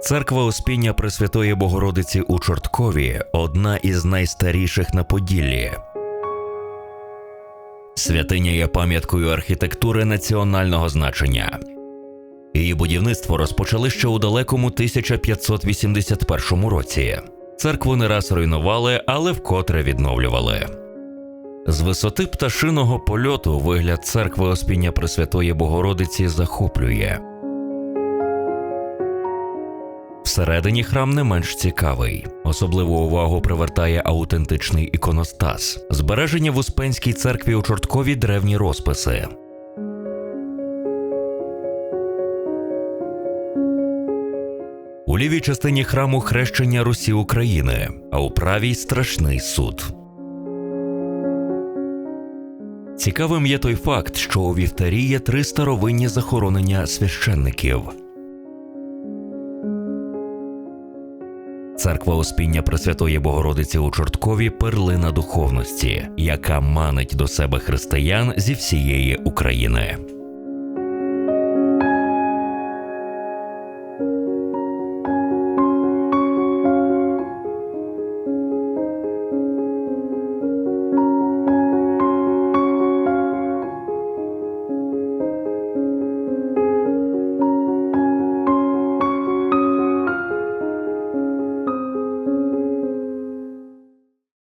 Церква Успіння Пресвятої Богородиці у Чорткові одна із найстаріших на Поділлі. Святиня є пам'яткою архітектури національного значення. Її будівництво розпочали ще у далекому 1581 році. Церкву не раз руйнували, але вкотре відновлювали. З висоти пташиного польоту вигляд церкви Оспіння Пресвятої Богородиці захоплює. Всередині храм не менш цікавий. Особливу увагу привертає аутентичний іконостас, збережені в Успенській церкві у Чорткові древні розписи. У лівій частині храму хрещення Русі України, а у правій страшний суд. Цікавим є той факт, що у вівтарі є три старовинні захоронення священників. Церква Успіння Пресвятої Богородиці у Чорткові перлина духовності, яка манить до себе християн зі всієї України.